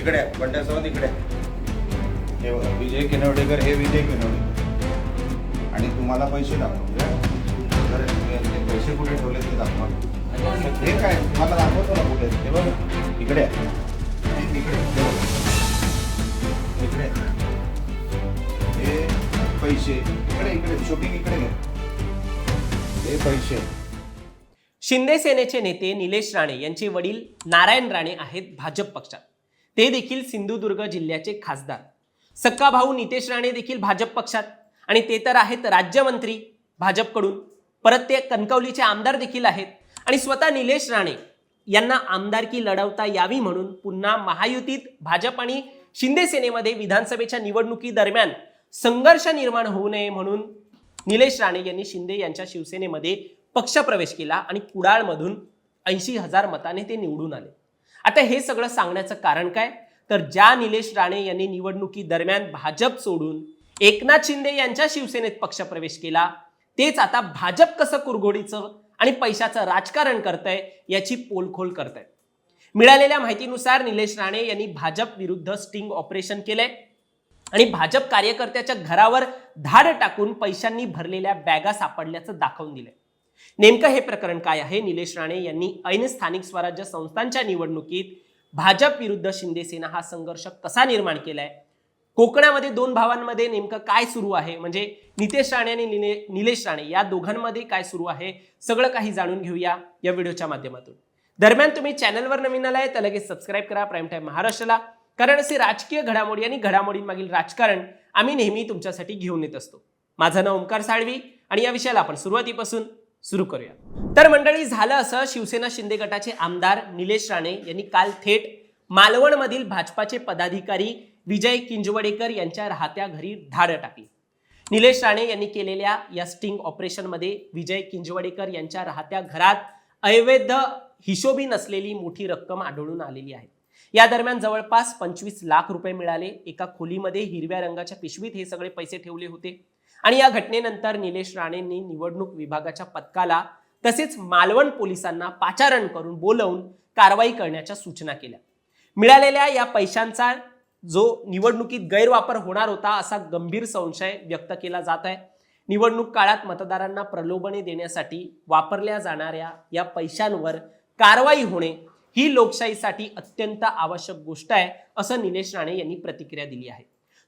इकडे आहे, सावंत इकडे आहे. हे बघा, विजय किनवडेकर हे विजय किनवडे. आणि तुम्हाला पैसे दाखवतो तर पैसे कुठे ठेवले ते दाखवा. हे काय तुम्हाला दाखवतो ना कुठे? हे बघ इकडे इकडे इकडे हे पैसे इकडे इकडे शूटिंग इकडे घ्या. हे पैसे. शिंदे सेनेचे नेते निलेश राणे यांचे वडील नारायण राणे आहेत भाजप पक्षात. ते देखील सिंधुदुर्ग जिल्ह्याचे खासदार. सक्का भाऊ नितेश राणे देखील भाजप पक्षात आणि ते तर आहेत राज्यमंत्री भाजपकडून. परत ते कणकवलीचे आमदार देखील आहेत. आणि स्वतः निलेश राणे यांना आमदारकी लढवता यावी म्हणून पुन्हा महायुतीत भाजप आणि शिंदे सेनेमध्ये विधानसभेच्या निवडणुकी दरम्यान संघर्ष निर्माण होऊ नये म्हणून निलेश राणे यांनी शिंदे यांच्या शिवसेनेमध्ये पक्षप्रवेश केला आणि कुडाळमधून ऐंशी हजार मताने ते निवडून आले. आता हे सगळं सांगण्याचं कारण काय? तर ज्या निलेश राणे यांनी निवडणुकी दरम्यान भाजप सोडून एकनाथ शिंदे यांच्या शिवसेनेत पक्षप्रवेश केला तेच आता भाजप कसं कुरघोडीचं आणि पैशाचं राजकारण करतंय याची पोलखोल करतायत मिळालेल्या माहितीनुसार निलेश राणे यांनी भाजप विरुद्ध स्टिंग ऑपरेशन केलंय आणि भाजप कार्यकर्त्याच्या घरावर धाड टाकून पैशांनी भरलेल्या बॅगा सापडल्याचं दाखवून दिलंय. नेमकं हे प्रकरण काय आहे? निलेश राणे यांनी ऐन स्थानिक स्वराज्य संस्थांच्या निवडणुकीत भाजप विरुद्ध शिंदेसेना हा संघर्ष कसा निर्माण केलाय? कोकणामध्ये दोन भावांमध्ये नेमकं काय सुरू आहे? म्हणजे नितेश राणे आणि निले- निलेश राणे या दोघांमध्ये काय सुरू आहे? सगळं काही जाणून घेऊया या व्हिडिओच्या माध्यमातून. दरम्यान तुम्ही चॅनलवर नवीन आलाय तर लगेच सबस्क्राईब करा प्राईम टाईम महाराष्ट्राला कारण असे राजकीय घडामोडी आणि घडामोडींमागील राजकारण आम्ही नेहमी तुमच्यासाठी घेऊन येत असतो. माझं नाव ओंकार साळवी आणि या विषयाला आपण सुरुवातीपासून सुरू करूया. तर मंडळी झालं असं शिवसेना शिंदे गटाचे आमदार निलेश राणे यांनी काल थेट मालवणमधील भाजपाचे पदाधिकारी विजय किंजवडेकर यांच्या राहत्या घरी धाड टाकली. निलेश राणे यांनी केलेल्या या स्टिंग ऑपरेशनमध्ये विजय किंजवडेकर यांच्या राहत्या घरात अवैध हिशोबी नसलेली मोठी रक्कम आढळून आलेली आहे. या दरम्यान जवळपास पंचवीस लाख रुपये मिळाले. एका खोलीमध्ये हिरव्या रंगाच्या पिशवीत हे सगळे पैसे ठेवले होते. आणि या घटनेनंतर निलेश राणेंनी निवडणूक विभागाच्या पथकाला तसेच मालवण पोलिसांना पाचारण करून बोलवून कारवाई करण्याच्या सूचना केल्या. मिळालेल्या या पैशांचा जो निवडणुकीत गैरवापर होणार होता असा गंभीर संशय व्यक्त केला जात आहे. निवडणूक काळात मतदारांना प्रलोभने देण्यासाठी वापरल्या जाणाऱ्या या पैशांवर कारवाई होणे ही लोकशाहीसाठी अत्यंत आवश्यक गोष्ट आहे असं निलेश राणे यांनी प्रतिक्रिया दिली आहे.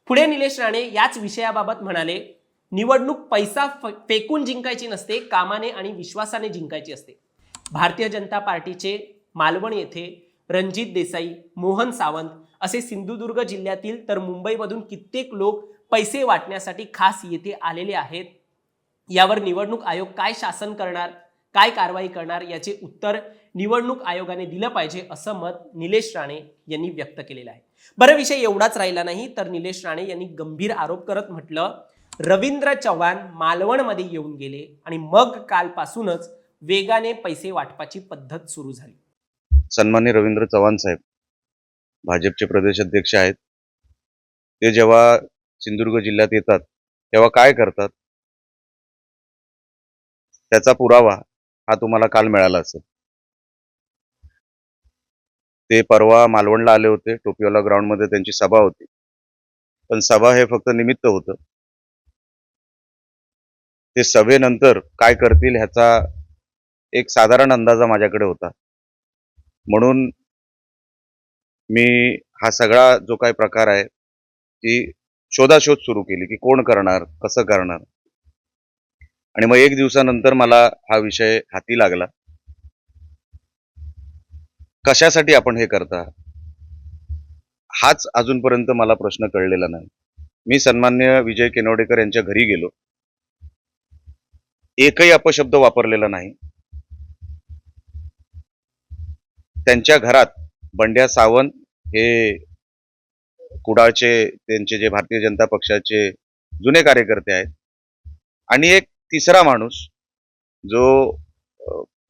पुढे निलेश राणे याच विषयाबाबत म्हणाले निवडणूक पैसा फेकून जिंकायची नसते कामाने आणि विश्वासाने जिंकायची असते. भारतीय जनता पार्टीचे मालवण येथे रणजित देसाई मोहन सावंत असे सिंधुदुर्ग जिल्ह्यातील तर मुंबईमधून कित्येक लोक पैसे वाटण्यासाठी खास येथे आलेले आहेत. यावर निवडणूक आयोग काय शासन करणार काय कारवाई करणार याचे उत्तर निवडणूक आयोगाने दिलं पाहिजे असं मत निलेश राणे यांनी व्यक्त केलेलं आहे. बरं विषय एवढाच राहिला नाही तर निलेश राणे यांनी गंभीर आरोप करत म्हटलं रवींद्र चव्हाण मालवणमध्ये येऊन गेले आणि मग कालपासूनच वेगाने पैसे वाटपाची पद्धत सुरू झाली. सन्मान्य रवींद्र चव्हाण साहेब भाजपचे प्रदेश अध्यक्ष आहेत. ते जेव्हा सिंधुदुर्ग जिल्ह्यात येतात तेव्हा काय करतात? त्याचा पुरावा हा तुम्हाला काल मिळाला असेल. ते परवा मालवणला आले होते टोपीवाला ग्राउंडमध्ये त्यांची सभा होती. पण सभा हे फक्त निमित्त होतं. ते सभेनंतर काय करतील ह्याचा एक साधारण अंदाजा माझ्याकडे होता. म्हणून मी हा सगळा जो काही प्रकार आहे ती शोधाशोध सुरू केली की कोण करणार कसं करणार. आणि मग एक दिवसानंतर मला हा विषय हाती लागला. कशासाठी आपण हे करता? हाच अजूनपर्यंत मला प्रश्न कळलेला नाही. मी सन्मान्य विजय केनवडेकर यांच्या घरी गेलो. एकही अपशब्द वापरलेला नाही. त्यांच्या घरात बंड्या सावंत हे कुडाळचे त्यांचे जे भारतीय जनता पक्षाचे जुने कार्यकर्ते आहेत. आणि एक तिसरा माणूस जो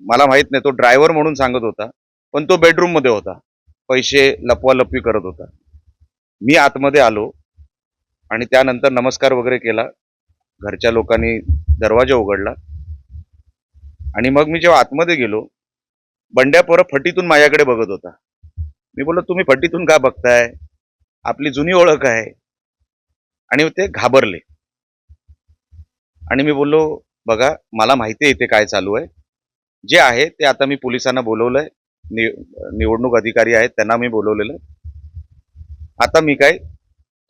मला माहीत नाही तो ड्रायव्हर म्हणून सांगत होता पण तो बेडरूममध्ये होता. पैसे लपवालपवी करत होता. मी आतमध्ये आलो आणि त्यानंतर नमस्कार वगैरे केला. घरच्या लोकांनी दरवाजा उघडला. आणि मग मी जेव्हा आतमध्ये गेलो बंड्या पोरं फटीतून माझ्याकडे बघत होता. मी बोललो तुम्ही फटीतून का बघताय? आपली जुनी ओळख आहे. आणि ते घाबरले. आणि मी बोललो बघा मला माहिती आहे इथे काय चालू आहे. जे आहे ते आता मी पोलिसांना बोलवलंय. नि निवडणूक अधिकारी आहेत त्यांना मी बोलवलेलं. आता मी काय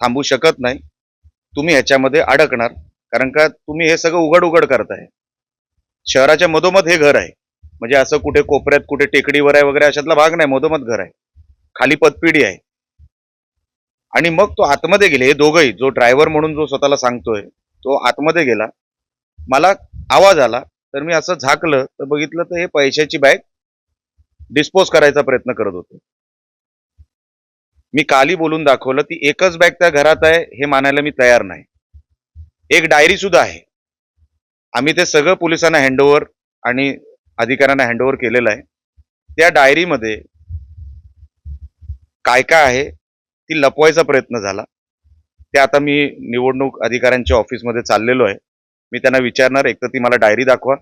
थांबू शकत नाही. तुम्ही ह्याच्यामध्ये अडकणार. कारण का तुम्ही हे सगळं उघड उघड करताय शहराच्या मधोमध हे घर आहे. म्हणजे असं कुठे कोपऱ्यात कुठे टेकडीवर आहे वगैरे अशातला भाग नाही मधोमध घर आहे. खाली पतपिढी आहे. आणि मग तो आतमध्ये गेले हे दोघंही जो ड्रायव्हर म्हणून जो स्वतःला सांगतोय तो आतमध्ये गेला. मला आवाज आला तर मी असं झाकलं तर बघितलं तर हे पैशाची बॅग डिस्पोज करायचा प्रयत्न करत होते. मी काली बोलून दाखवलं ती एकच बॅग त्या घरात आहे हे मानायला मी तयार नाही. एक डायरी सुद्धा आहे. आम्ही ते सगळं पोलिसांना हँडओव्हर आणि अधिकाऱ्यांना हँडओव्हर केलेलं आहे. त्या डायरीमध्ये काय काय आहे ती लपवायचा प्रयत्न झाला. ते आता मी निवडणूक अधिकाऱ्यांच्या ऑफिसमध्ये चाललेलो आहे. मी त्यांना विचारणार एक तर ती मला डायरी दाखवा.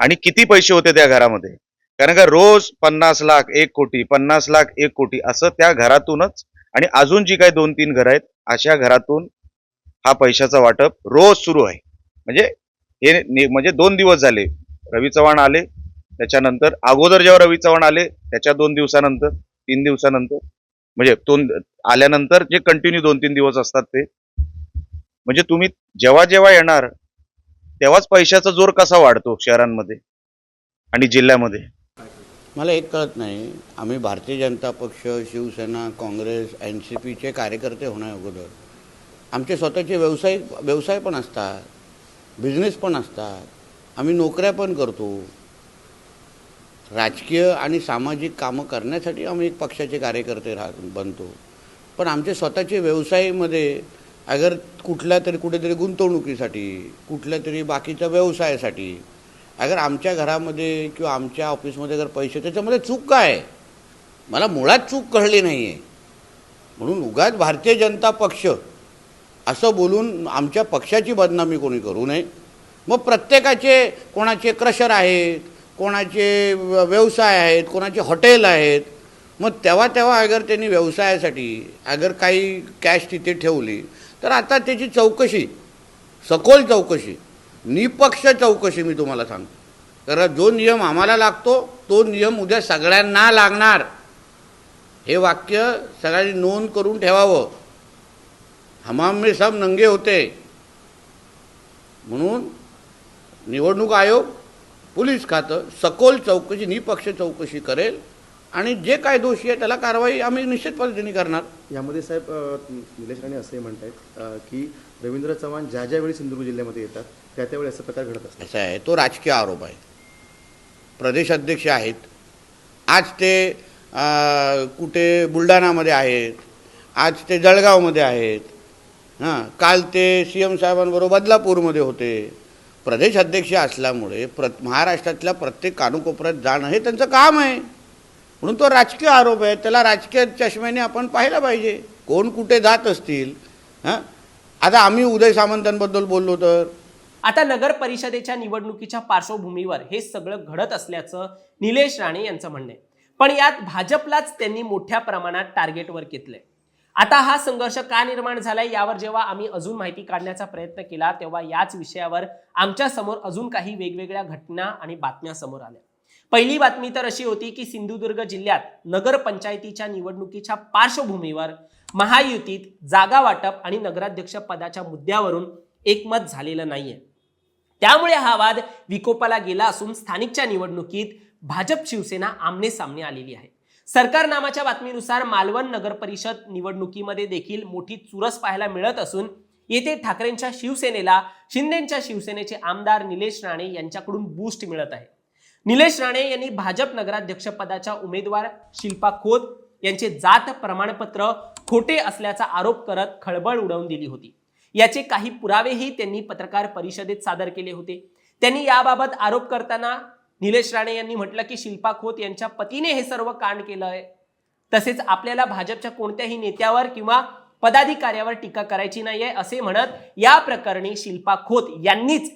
आणि किती पैसे होते त्या घरामध्ये? कारण का रोज पन्नास लाख एक कोटी पन्नास लाख एक कोटी असं त्या घरातूनच आणि अजून जी काही दोन तीन घरं आहेत अशा घरातून हा पैशाचा वाटप रोज सुरू आहे. म्हणजे हे म्हणजे दोन दिवस झाले. रवी चव्हाण आले त्याच्यानंतर अगोदर जेव्हा रवी चव्हाण आले त्याच्या दोन दिवसानंतर तीन दिवसानंतर म्हणजे दोन आल्यानंतर जे कंटिन्यू दोन तीन दिवस असतात ते. म्हणजे तुम्ही जेव्हा जेव्हा येणार तेव्हाच पैशाचा जोर कसा वाढतो शहरांमध्ये आणि जिल्ह्यामध्ये? मला एक कळत नाही. आम्ही Bharatiya Janata Paksha Shiv Sena Congress N C पीचे कार्यकर्ते होण्या अगोदर. आमचे स्वतःचे व्यवसाय व्यवसाय पण असतात. बिझनेस पण असतात. आम्ही नोकऱ्या पण करतो. राजकीय आणि सामाजिक कामं करण्यासाठी आम्ही एक पक्षाचे कार्यकर्ते राह बनतो. पण आमचे स्वतःचे व्यवसायामध्ये अगर कुठल्या तरी कुठेतरी गुंतवणुकीसाठी कुठल्या तरी बाकीच्या व्यवसायासाठी अगर आमच्या घरामध्ये किंवा आमच्या ऑफिसमध्ये जर पैसे त्याच्यामध्ये चूक काय? आहे मला मुळात चूक कळली नाही आहे म्हणून उगाच भारतीय जनता पक्ष असं बोलून आमच्या पक्षाची बदनामी कोणी करू नये. मग प्रत्येकाचे कोणाचे क्रशर आहेत कोणाचे व्यवसाय आहेत कोणाचे हॉटेल आहेत. मग तेव्हा तेव्हा अगर त्यांनी व्यवसायासाठी अगर काही कॅश तिथे ठेवली तर आता त्याची चौकशी सखोल चौकशी निपक्ष चौकशी मी तुम्हाला सांगतो. कारण जो नियम आम्हाला लागतो तो नियम उद्या सगळ्यांना लागणार. हे वाक्य सगळ्यांनी नोंद करून ठेवावं. हमाम में सब नंगे होते। म्हणून निवडणूक आयोग पोलीस खातं सखोल चौकशी निपक्ष चौकशी करेल आणि जे काय दोषी आहे त्याला कारवाई आम्ही निश्चित पद्धतीने करणार. यामध्ये साहेब निलेश राणे असंही म्हणतायत अ, की रवींद्र चव्हाण ज्या ज्या वेळी सिंधुदुर्ग जिल्ह्यामध्ये येतात त्या त्यावेळी असा प्रकार घडत असतात असा आहे. तो राजकीय आरोप आहे. प्रदेश अध्यक्ष आहेत. आज ते कुठे बुलढाणामध्ये आहेत. आज ते जळगावमध्ये आहेत. हां काल ते सी एम साहेबांबरोबर बदलापूरमध्ये होते. प्रदेश अध्यक्ष असल्यामुळे प्र महाराष्ट्रातल्या प्रत्येक कानकोपऱ्यात जाणं हे त्यांचं काम आहे. म्हणून तो राजकीय आरोप आहे. त्याला राजकीय चष्म्याने आपण पाहिला पाहिजे. कोण कुठे जात असतील हां? आता आम्ही उदय सामंतांबद्दल बोललो तर? आता नगर परिषदेच्या निवडणुकीच्या पार्श्वभूमीवर हे सगळं घडत असल्याचं निलेश राणे यांचं म्हणणं आहे. पण यात भाजपलाच त्यांनी मोठ्या प्रमाणात टार्गेटवर घेतलंय. आता हा संघर्ष का निर्माण झालाय यावर जेव्हा आम्ही अजून माहिती काढण्याचा प्रयत्न केला तेव्हा याच विषयावर आमच्यासमोर अजून काही वेगवेगळ्या घटना आणि बातम्या समोर आल्या. पहिली बातमी तर अशी होती की सिंधुदुर्ग जिल्ह्यात नगरपंचायतीच्या निवडणुकीच्या पार्श्वभूमीवर महायुतीत जागा वाटप आणि नगराध्यक्ष पदाच्या मुद्द्यावरून एकमत झालेलं नाहीये. त्यामुळे हा वाद विकोपाला गेला असून स्थानिकच्या निवडणुकीत भाजप शिवसेना आमने सामने आलेली आहे. सरकार नामाच्या बातमीनुसार मालवण नगर परिषद निवडणुकीमध्ये देखील मोठी चुरस पाहायला मिळत असून येथे ठाकरेंच्या शिवसेनेला शिंदेच्या शिवसेनेचे आमदार निलेश राणे यांच्याकडून बूस्ट मिळत आहे. निलेश राणे यांनी भाजप नगराध्यक्षपदाच्या उमेदवार शिल्पा खोत यांचे जात प्रमाणपत्र खोटे असल्याचा आरोप करत खळबळ उडवून दिली होती. याचे काही पुरावेही त्यांनी पत्रकार परिषदेत सादर केले होते. त्यांनी याबाबत आरोप करताना निलेश राणे यांनी म्हटलं की शिल्पा खोत यांच्या पतीने हे सर्व कांड केलं आहे. तसेच आपल्याला भाजपच्या कोणत्याही नेत्यावर किंवा पदाधिकाऱ्यावर टीका करायची नाहीये असे म्हणत या प्रकरणी शिल्पा खोत यांनीच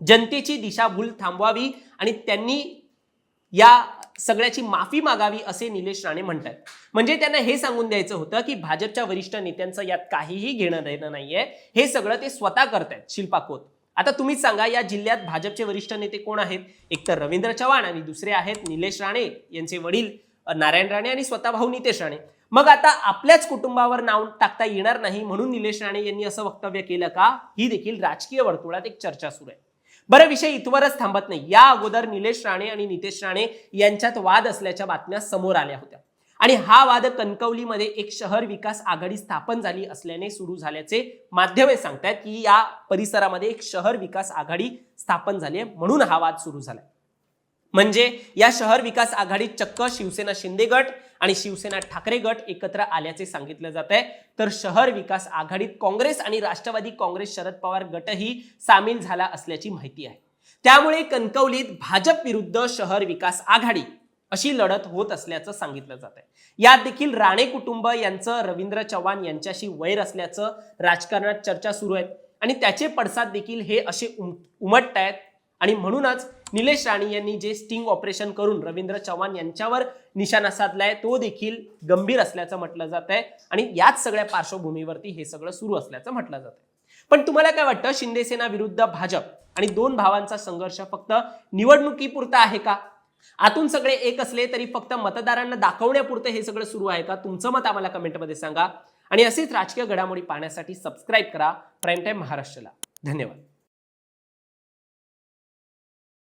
जनतेची दिशाभूल थांबवावी आणि त्यांनी या सगळ्याची माफी मागावी असे निलेश राणे म्हणतात म्हणजे त्यांना हे सांगून द्यायचं होतं की भाजपच्या वरिष्ठ नेत्यांचं यात काहीही घेणं देणं नाहीये. हे सगळं ते स्वतः करतायत शिल्पा खोत. आता तुम्हीच सांगा या जिल्ह्यात भाजपचे वरिष्ठ नेते कोण आहेत? एक तर रवींद्र चव्हाण आणि दुसरे आहेत निलेश राणे यांचे वडील नारायण राणे आणि स्वतः भाऊ नितेश राणे. मग आता आपल्याच कुटुंबावर नाव टाकता येणार नाही म्हणून निलेश राणे यांनी असं वक्तव्य केलं का? ही देखील राजकीय वर्तुळात एक चर्चा सुरू आहे. बरं विषय इथवरच थांबत नाही. या अगोदर निलेश राणे आणि नितेश राणे यांच्यात वाद असल्याच्या बातम्या समोर आल्या होत्या. आणि हा वाद कणकवलीमध्ये एक शहर विकास आघाडी स्थापन झाली असल्याने सुरू झाल्याचे माध्यमे सांगतायत की या परिसरामध्ये एक शहर विकास आघाडी स्थापन झाली आहे म्हणून हा वाद सुरू झालाय. म्हणजे या शहर विकास आघाडीत चक्क शिवसेना शिंदे गट आणि शिवसेना ठाकरे गट एकत्र आल्याचे सांगितलं जात आहे. तर शहर विकास आघाडीत काँग्रेस आणि राष्ट्रवादी काँग्रेस शरद पवार गटही सामील झाला असल्याची माहिती आहे. त्यामुळे कणकवलीत भाजप विरुद्ध शहर विकास आघाडी अशी लढत होत असल्याचं सांगितलं जात आहे यात देखील राणे कुटुंब यांचं रवींद्र चव्हाण यांच्याशी वैर असल्याचं राजकारणात चर्चा सुरू आहेत. आणि त्याचे पडसाद देखील हे असे उम उमटत आहेत आणि म्हणूनच निलेश राणे यांनी जे स्टिंग ऑपरेशन करून रवींद्र चव्हाण यांच्यावर निशाणा साधलाय तो देखील गंभीर असल्याचं म्हटलं जात आहे आणि याच सगळ्या पार्श्वभूमीवरती हे सगळं सुरू असल्याचं म्हटलं जात आहे पण तुम्हाला काय वाटतं शिंदेसेना विरुद्ध भाजप आणि दोन भावांचा संघर्ष फक्त निवडणुकीपुरता आहे का? आतून सगळे एक असले तरी फक्त मतदारांना दाखवण्यापुरतं हे सगळं सुरू आहे का? तुमचं मत आम्हाला कमेंटमध्ये सांगा. आणि असेच राजकीय घडामोडी पाहण्यासाठी सबस्क्राईब करा. प्राईम टाईम महाराष्ट्राला. धन्यवाद.